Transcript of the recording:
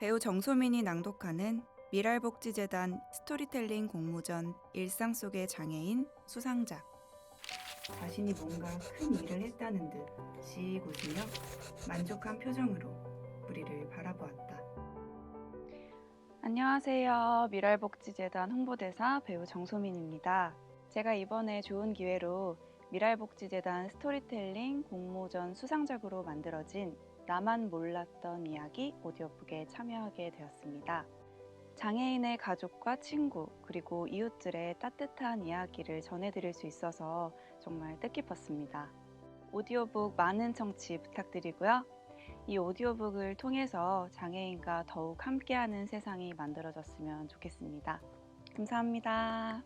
배우 정소민이 낭독하는 미랄복지재단 스토리텔링 공모전 일상 속의 장애인 수상작 자신이 뭔가 큰 일을 했다는 듯씩 웃으며 만족한 표정으로 우리를 바라보았다. 안녕하세요. 미랄복지재단 홍보대사 배우 정소민입니다. 제가 이번에 좋은 기회로 미랄복지재단 스토리텔링 공모전 수상작으로 만들어진 나만 몰랐던 이야기 오디오북에 참여하게 되었습니다. 장애인의 가족과 친구, 그리고 이웃들의 따뜻한 이야기를 전해드릴 수 있어서 정말 뜻깊었습니다. 오디오북 많은 청취 부탁드리고요. 이 오디오북을 통해서 장애인과 더욱 함께하는 세상이 만들어졌으면 좋겠습니다. 감사합니다.